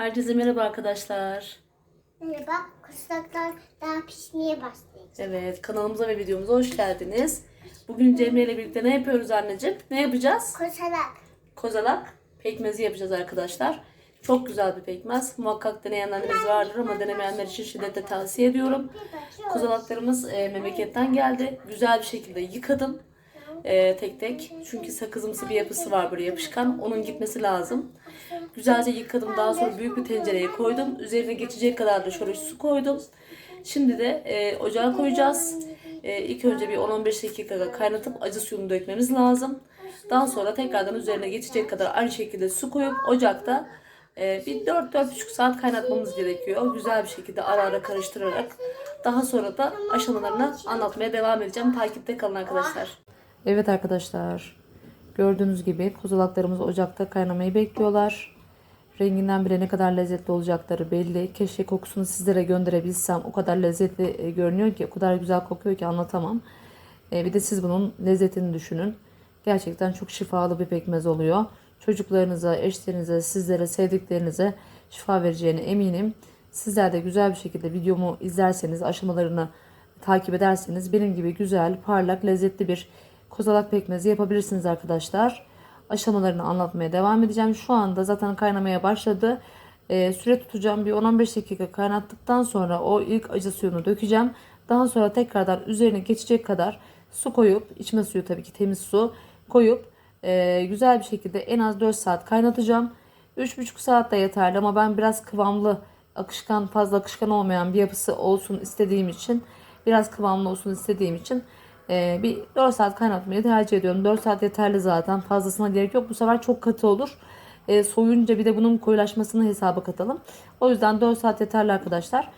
Herkese merhaba arkadaşlar. Merhaba, kusaklar daha pişmeye başlayacak. Evet kanalımıza ve videomuza hoş geldiniz. Bugün Cemre ile birlikte ne yapıyoruz anneciğim? Ne yapacağız? Koşarak. Kozalak pekmezi yapacağız arkadaşlar. Çok güzel bir pekmez. Muhakkak deneyenleriniz vardır ama denemeyenler için şiddetle tavsiye ediyorum. Kozalaklarımız e, memleketten geldi. Güzel bir şekilde yıkadım. E, tek tek. Çünkü sakızımsı bir yapısı var böyle yapışkan. Onun gitmesi lazım. Güzelce yıkadım. Daha sonra büyük bir tencereye koydum. Üzerine geçecek kadar da şöyle su koydum. Şimdi de e, ocağa koyacağız. E, ilk önce bir 10-15 dakika kaynatıp acı suyunu dökmemiz lazım. Daha sonra tekrardan üzerine geçecek kadar aynı şekilde su koyup ocakta e, bir 4-4,5 saat kaynatmamız gerekiyor. Güzel bir şekilde ara ara karıştırarak. Daha sonra da aşamalarını anlatmaya devam edeceğim. Takipte kalın arkadaşlar. Evet arkadaşlar. Gördüğünüz gibi kozalaklarımız ocakta kaynamayı bekliyorlar. Renginden bile ne kadar lezzetli olacakları belli. Keşke kokusunu sizlere gönderebilsem. O kadar lezzetli e, görünüyor ki, o kadar güzel kokuyor ki anlatamam. E, bir de siz bunun lezzetini düşünün. Gerçekten çok şifalı bir pekmez oluyor. Çocuklarınıza, eşlerinize, sizlere, sevdiklerinize şifa vereceğine eminim. Sizler de güzel bir şekilde videomu izlerseniz, aşamalarını takip ederseniz benim gibi güzel, parlak, lezzetli bir kozalak pekmezi yapabilirsiniz arkadaşlar. Aşamalarını anlatmaya devam edeceğim. Şu anda zaten kaynamaya başladı. Ee, süre tutacağım. Bir 10-15 dakika kaynattıktan sonra o ilk acı suyunu dökeceğim. Daha sonra tekrardan üzerine geçecek kadar su koyup, içme suyu tabii ki temiz su koyup e, güzel bir şekilde en az 4 saat kaynatacağım. 3,5 saat de yeterli ama ben biraz kıvamlı, akışkan, fazla akışkan olmayan bir yapısı olsun istediğim için, biraz kıvamlı olsun istediğim için ee, bir 4 saat kaynatmayı tercih ediyorum. 4 saat yeterli zaten. Fazlasına gerek yok. Bu sefer çok katı olur. Ee, soyunca bir de bunun koyulaşmasını hesaba katalım. O yüzden 4 saat yeterli arkadaşlar.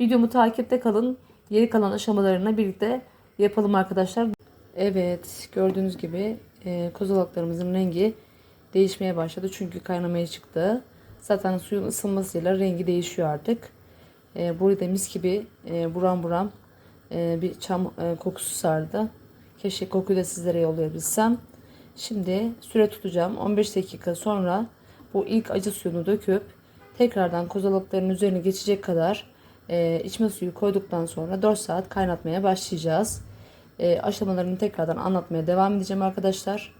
Videomu takipte kalın. Geri kalan aşamalarını birlikte yapalım arkadaşlar. Evet gördüğünüz gibi e, kozalaklarımızın rengi değişmeye başladı. Çünkü kaynamaya çıktı. Zaten suyun ısınmasıyla rengi değişiyor artık. E, burada mis gibi e, buram buram e, bir çam e, kokusu sardı. Keşke kokuyu da sizlere yollayabilsem. Şimdi süre tutacağım. 15 dakika sonra bu ilk acı suyunu döküp tekrardan kozalakların üzerine geçecek kadar e, içme suyu koyduktan sonra 4 saat kaynatmaya başlayacağız. E, aşamalarını tekrardan anlatmaya devam edeceğim arkadaşlar.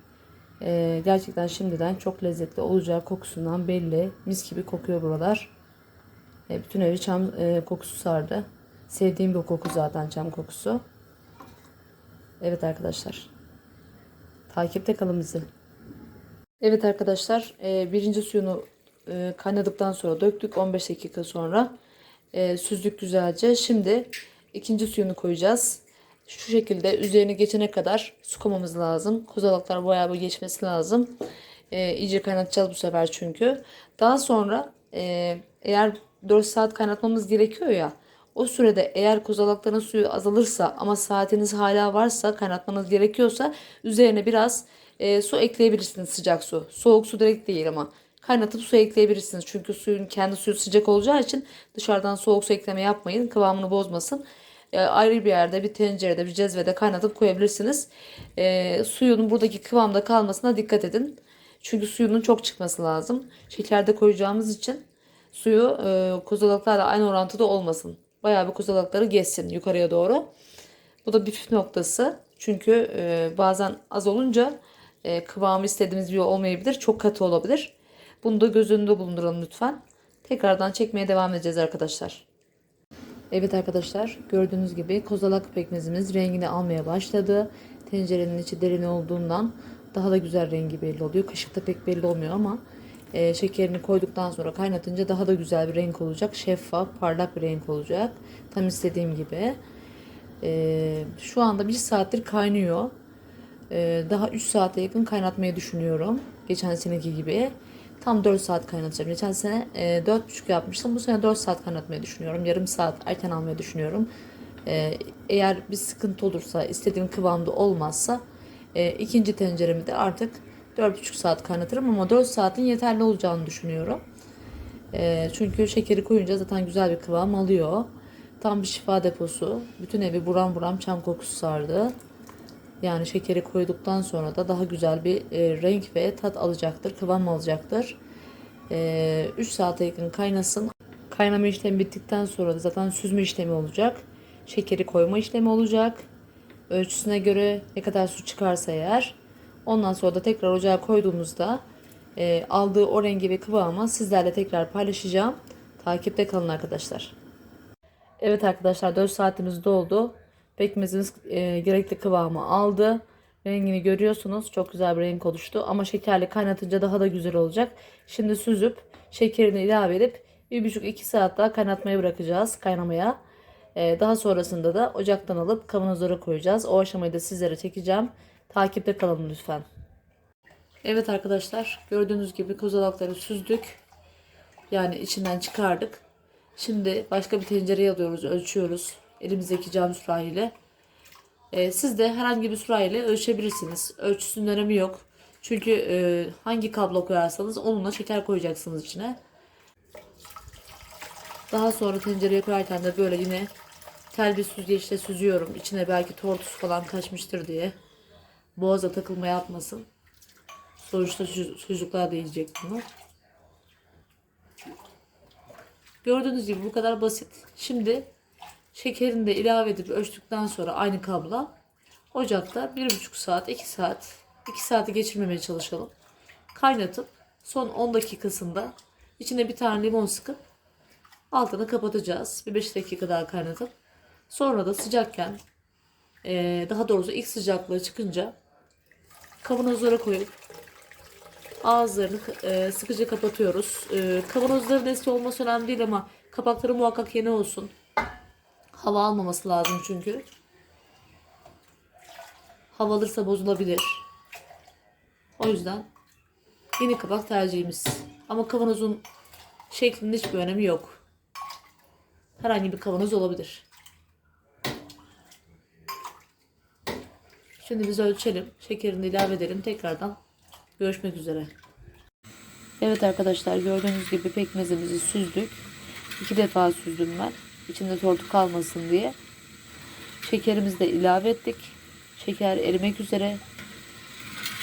Gerçekten şimdiden çok lezzetli olacağı kokusundan belli. Mis gibi kokuyor buralar. Bütün evi çam kokusu sardı. Sevdiğim bir koku zaten çam kokusu. Evet arkadaşlar. Takipte kalın bizi. Evet arkadaşlar e, birinci suyunu e, kaynadıktan sonra döktük. 15 dakika sonra e, süzdük güzelce. Şimdi ikinci suyunu koyacağız. Şu şekilde üzerine geçene kadar su koymamız lazım. Kozalaklar bayağı bir geçmesi lazım. İyice kaynatacağız bu sefer çünkü. Daha sonra eğer 4 saat kaynatmamız gerekiyor ya. O sürede eğer kozalakların suyu azalırsa ama saatiniz hala varsa kaynatmanız gerekiyorsa üzerine biraz e, su ekleyebilirsiniz sıcak su. Soğuk su direkt değil ama kaynatıp su ekleyebilirsiniz. Çünkü suyun kendi suyu sıcak olacağı için dışarıdan soğuk su ekleme yapmayın. Kıvamını bozmasın. E, ayrı bir yerde bir tencerede bir cezvede kaynatıp koyabilirsiniz. E, suyun buradaki kıvamda kalmasına dikkat edin. Çünkü suyunun çok çıkması lazım. Şekerde koyacağımız için suyu e, kozalaklarla aynı orantıda olmasın. Bayağı bir kozalakları geçsin yukarıya doğru. Bu da bir püf noktası. Çünkü e, bazen az olunca e, kıvamı istediğimiz gibi olmayabilir. Çok katı olabilir. Bunu da göz önünde bulunduralım lütfen. Tekrardan çekmeye devam edeceğiz arkadaşlar. Evet arkadaşlar gördüğünüz gibi kozalak pekmezimiz rengini almaya başladı. Tencerenin içi derin olduğundan daha da güzel rengi belli oluyor. Kaşıkta pek belli olmuyor ama e, şekerini koyduktan sonra kaynatınca daha da güzel bir renk olacak. Şeffaf, parlak bir renk olacak. Tam istediğim gibi. E, şu anda bir saattir kaynıyor. E, daha 3 saate yakın kaynatmayı düşünüyorum. Geçen seneki gibi. Tam 4 saat kaynatacağım. Geçen sene e, 4,5 yapmıştım. Bu sene 4 saat kaynatmayı düşünüyorum. Yarım saat erken almayı düşünüyorum. E, eğer bir sıkıntı olursa, istediğim kıvamda olmazsa e, ikinci tenceremi de artık 4,5 saat kaynatırım ama 4 saatin yeterli olacağını düşünüyorum. E, çünkü şekeri koyunca zaten güzel bir kıvam alıyor. Tam bir şifa deposu. Bütün evi buram buram çam kokusu sardı. Yani şekeri koyduktan sonra da daha güzel bir e, renk ve tat alacaktır, kıvam alacaktır. 3 saate yakın kaynasın. Kaynama işlemi bittikten sonra da zaten süzme işlemi olacak. Şekeri koyma işlemi olacak. Ölçüsüne göre ne kadar su çıkarsa eğer. Ondan sonra da tekrar ocağa koyduğumuzda e, aldığı o rengi ve kıvamı sizlerle tekrar paylaşacağım. Takipte kalın arkadaşlar. Evet arkadaşlar 4 saatimiz doldu. Pekmezimiz e, gerekli kıvamı aldı. Rengini görüyorsunuz. Çok güzel bir renk oluştu. Ama şekerli kaynatınca daha da güzel olacak. Şimdi süzüp şekerini ilave edip 1,5-2 saat daha kaynatmaya bırakacağız. Kaynamaya. E, daha sonrasında da ocaktan alıp kavanozlara koyacağız. O aşamayı da sizlere çekeceğim. Takipte kalın lütfen. Evet arkadaşlar gördüğünüz gibi kozalakları süzdük. Yani içinden çıkardık. Şimdi başka bir tencereye alıyoruz, ölçüyoruz. Elimizdeki cam sürahiyle. Ee, siz de herhangi bir sürahiyle ölçebilirsiniz. Ölçüsünün önemi yok. Çünkü e, hangi kablo koyarsanız onunla şeker koyacaksınız içine. Daha sonra tencereye koyarken de böyle yine tel bir süzgeçle süzüyorum. İçine belki tortuz falan kaçmıştır diye. Boğaza takılma yapmasın. Sonuçta çocuk- çocuklar da yiyecek bunu. Gördüğünüz gibi bu kadar basit. Şimdi şekerini de ilave edip ölçtükten sonra aynı kabla ocakta 1,5 saat 2 saat 2 saati geçirmemeye çalışalım. Kaynatıp son 10 dakikasında içine bir tane limon sıkıp altını kapatacağız. Bir 5 dakika daha kaynatıp sonra da sıcakken daha doğrusu ilk sıcaklığı çıkınca kavanozlara koyup ağızlarını e, sıkıca kapatıyoruz. E, kavanozların eski olması önemli değil ama kapakları muhakkak yeni olsun. Hava almaması lazım çünkü. Hava alırsa bozulabilir. O yüzden yeni kapak tercihimiz. Ama kavanozun şeklinin hiçbir önemi yok. Herhangi bir kavanoz olabilir. Şimdi biz ölçelim. Şekerini ilave edelim. Tekrardan görüşmek üzere. Evet arkadaşlar gördüğünüz gibi pekmezimizi süzdük. İki defa süzdüm ben. İçinde tortu kalmasın diye. Şekerimizi de ilave ettik. Şeker erimek üzere.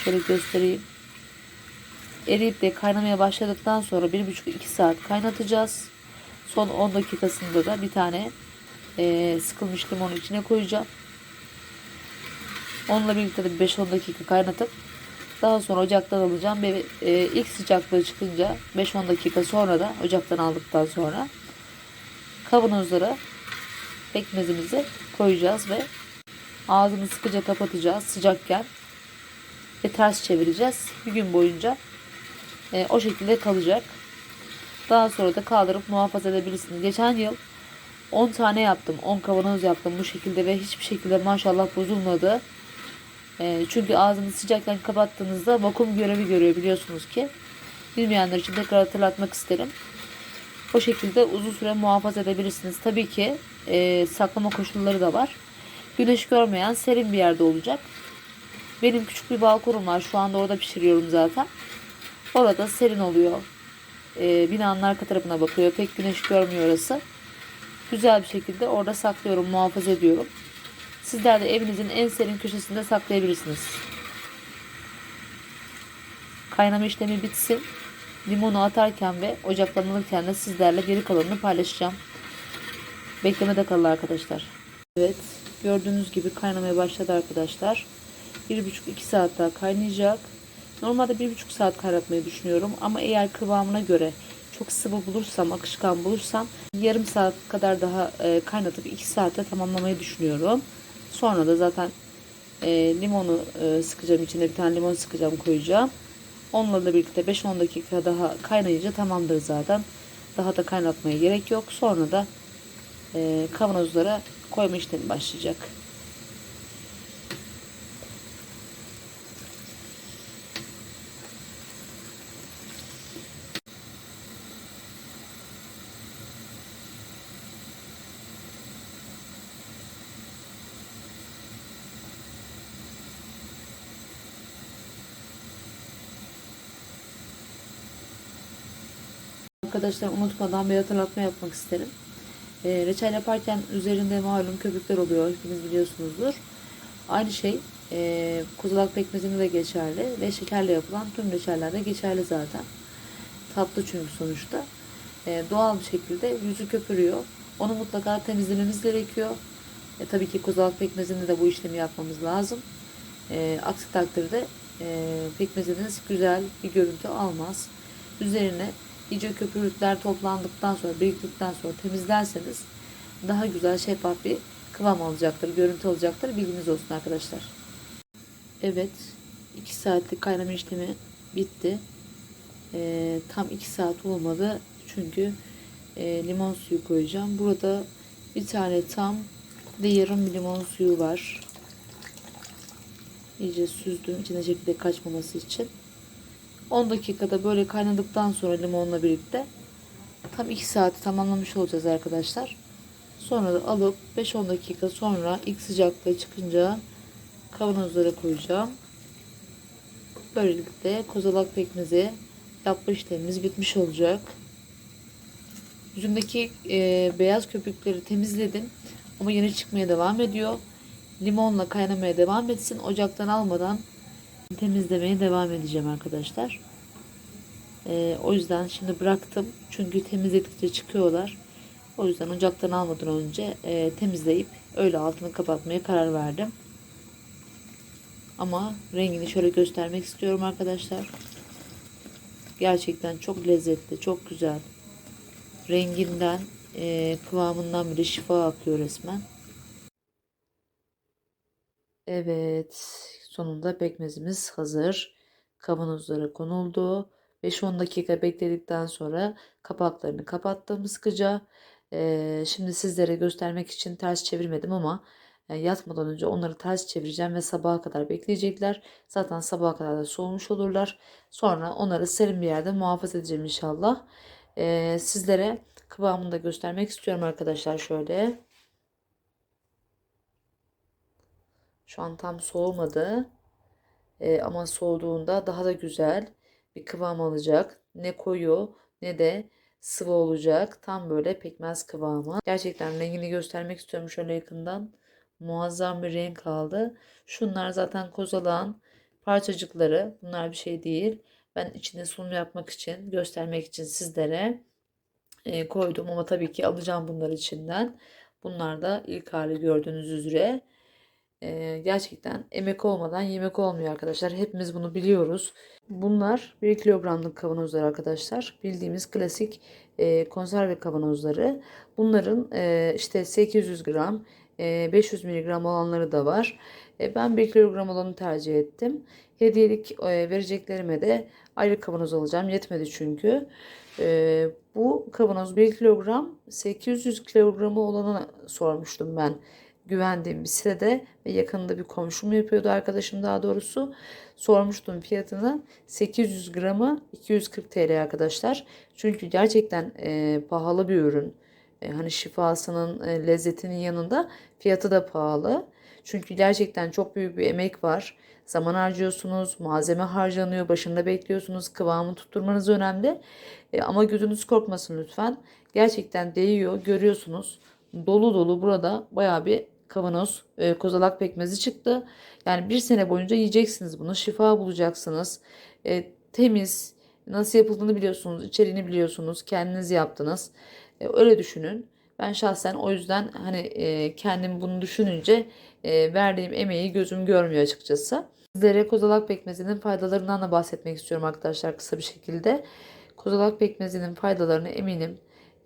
Şöyle göstereyim. Eriyip de kaynamaya başladıktan sonra 1,5-2 saat kaynatacağız. Son 10 dakikasında da bir tane eee, sıkılmış limonu içine koyacağım. Onunla birlikte de 5-10 dakika kaynatıp daha sonra ocaktan alacağım ve e, ilk sıcaklığı çıkınca 5-10 dakika sonra da ocaktan aldıktan sonra kavanozlara pekmezimizi koyacağız ve ağzını sıkıca kapatacağız sıcakken ve ters çevireceğiz. Bir gün boyunca e, o şekilde kalacak. Daha sonra da kaldırıp muhafaza edebilirsiniz. Geçen yıl 10 tane yaptım. 10 kavanoz yaptım bu şekilde ve hiçbir şekilde maşallah bozulmadı. E, çünkü ağzını sıcakken kapattığınızda vakum görevi görüyor biliyorsunuz ki. Bilmeyenler için tekrar hatırlatmak isterim. O şekilde uzun süre muhafaza edebilirsiniz. Tabii ki e, saklama koşulları da var. Güneş görmeyen serin bir yerde olacak. Benim küçük bir balkonum var. Şu anda orada pişiriyorum zaten. Orada serin oluyor. E, binanın arka tarafına bakıyor. Pek güneş görmüyor orası. Güzel bir şekilde orada saklıyorum, muhafaza ediyorum. Sizler de evinizin en serin köşesinde saklayabilirsiniz. Kaynama işlemi bitsin. Limonu atarken ve ocaktan alırken de sizlerle geri kalanını paylaşacağım. Beklemede kalın arkadaşlar. Evet gördüğünüz gibi kaynamaya başladı arkadaşlar. 1,5-2 saat daha kaynayacak. Normalde 1,5 saat kaynatmayı düşünüyorum ama eğer kıvamına göre çok sıvı bulursam, akışkan bulursam yarım saat kadar daha e, kaynatıp 2 saate tamamlamayı düşünüyorum. Sonra da zaten e, limonu e, sıkacağım içine bir tane limon sıkacağım koyacağım. Onunla da birlikte 5-10 dakika daha kaynayınca tamamdır zaten. Daha da kaynatmaya gerek yok. Sonra da e, kavanozlara koyma işlemi başlayacak. Arkadaşlar unutmadan bir hatırlatma yapmak isterim. E, reçel yaparken üzerinde malum köpükler oluyor. Hepiniz biliyorsunuzdur. Aynı şey e, kozalak pekmezinde de geçerli ve şekerle yapılan tüm reçellerde geçerli zaten. Tatlı çünkü sonuçta. E, doğal bir şekilde yüzü köpürüyor. Onu mutlaka temizlememiz gerekiyor. E, tabii ki kozalak pekmezinde de bu işlemi yapmamız lazım. E, aksi takdirde e, pekmeziniz güzel bir görüntü almaz. Üzerine iyice köpürükler toplandıktan sonra, biriktikten sonra temizlerseniz daha güzel şeffaf bir kıvam alacaktır, görüntü alacaktır. Bilginiz olsun arkadaşlar. Evet, 2 saatlik kaynama işlemi bitti. E, tam 2 saat olmadı çünkü e, limon suyu koyacağım. Burada bir tane tam ve yarım bir limon suyu var. İyice süzdüm içine şekilde kaçmaması için. 10 dakikada böyle kaynadıktan sonra limonla birlikte tam 2 saati tamamlamış olacağız arkadaşlar. Sonra da alıp 5-10 dakika sonra ilk sıcaklığı çıkınca kavanozlara koyacağım. Böylelikle kozalak pekmezi yapma işlemimiz bitmiş olacak. Yüzümdeki e, beyaz köpükleri temizledim ama yeni çıkmaya devam ediyor. Limonla kaynamaya devam etsin. Ocaktan almadan temizlemeye devam edeceğim arkadaşlar. E, o yüzden şimdi bıraktım. Çünkü temizledikçe çıkıyorlar. O yüzden ocaktan almadan önce e, temizleyip öyle altını kapatmaya karar verdim. Ama rengini şöyle göstermek istiyorum arkadaşlar. Gerçekten çok lezzetli, çok güzel. Renginden, e, kıvamından bile şifa akıyor resmen. Evet, sonunda pekmezimiz hazır. Kavanozlara konuldu. 5-10 dakika bekledikten sonra kapaklarını kapattım sıkıca. Ee, şimdi sizlere göstermek için ters çevirmedim ama e, yatmadan önce onları ters çevireceğim ve sabaha kadar bekleyecekler. Zaten sabaha kadar da soğumuş olurlar. Sonra onları serin bir yerde muhafaza edeceğim inşallah. Ee, sizlere kıvamını da göstermek istiyorum arkadaşlar şöyle. Şu an tam soğumadı. Ee, ama soğuduğunda daha da güzel bir kıvam alacak. Ne koyu ne de sıvı olacak. Tam böyle pekmez kıvamı. Gerçekten rengini göstermek istiyorum şöyle yakından. Muazzam bir renk aldı. Şunlar zaten kozalağın parçacıkları. Bunlar bir şey değil. Ben içinde sunum yapmak için, göstermek için sizlere e, koydum. Ama tabii ki alacağım bunları içinden. Bunlar da ilk hali gördüğünüz üzere. E, gerçekten emek olmadan yemek olmuyor arkadaşlar. Hepimiz bunu biliyoruz. Bunlar 1 kilogramlık kavanozlar arkadaşlar. Bildiğimiz klasik e, konserve kavanozları. Bunların e, işte 800 gram, e, 500 miligram olanları da var. E, ben 1 kilogram olanı tercih ettim. Hediyelik e, vereceklerime de ayrı kavanoz alacağım. Yetmedi çünkü. E, bu kavanoz 1 kilogram 800 kilogramı olanı sormuştum ben güvendiğim bir sitede ve yakında bir komşum yapıyordu arkadaşım daha doğrusu. Sormuştum fiyatını 800 gramı 240 TL arkadaşlar. Çünkü gerçekten e, pahalı bir ürün. E, hani şifasının e, lezzetinin yanında fiyatı da pahalı. Çünkü gerçekten çok büyük bir emek var. Zaman harcıyorsunuz, malzeme harcanıyor, başında bekliyorsunuz, kıvamı tutturmanız önemli. E, ama gözünüz korkmasın lütfen. Gerçekten değiyor, görüyorsunuz. Dolu dolu burada bayağı bir kavanoz e, kozalak pekmezi çıktı. Yani bir sene boyunca yiyeceksiniz bunu. Şifa bulacaksınız. E, temiz, nasıl yapıldığını biliyorsunuz, içeriğini biliyorsunuz, kendiniz yaptınız. E, öyle düşünün. Ben şahsen o yüzden hani e, kendim bunu düşününce e, verdiğim emeği gözüm görmüyor açıkçası. Sizlere kozalak pekmezinin faydalarından da bahsetmek istiyorum arkadaşlar kısa bir şekilde. Kozalak pekmezinin faydalarını eminim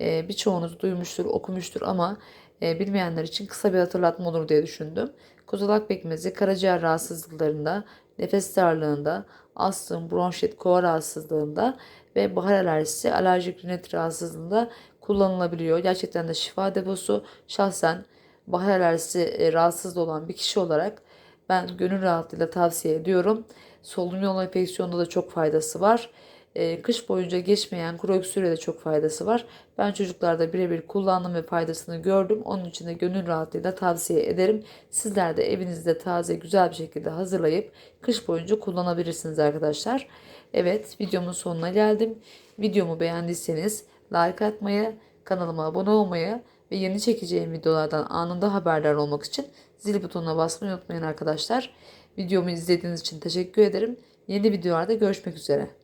e, birçoğunuz duymuştur, okumuştur ama e, bilmeyenler için kısa bir hatırlatma olur diye düşündüm. Kozalak pekmezi karaciğer rahatsızlıklarında, nefes darlığında, astım, bronşit, kova rahatsızlığında ve bahar alerjisi, alerjik rinit rahatsızlığında kullanılabiliyor. Gerçekten de şifa deposu. Şahsen bahar alerjisi e, rahatsız olan bir kişi olarak ben gönül rahatlığıyla tavsiye ediyorum. Solunum yolu enfeksiyonunda da çok faydası var. Ee, kış boyunca geçmeyen kuru öksürüğe de çok faydası var. Ben çocuklarda birebir kullandım ve faydasını gördüm. Onun için de gönül rahatlığıyla tavsiye ederim. Sizler de evinizde taze güzel bir şekilde hazırlayıp kış boyunca kullanabilirsiniz arkadaşlar. Evet videomun sonuna geldim. Videomu beğendiyseniz like atmayı, kanalıma abone olmayı ve yeni çekeceğim videolardan anında haberdar olmak için zil butonuna basmayı unutmayın arkadaşlar. Videomu izlediğiniz için teşekkür ederim. Yeni videolarda görüşmek üzere.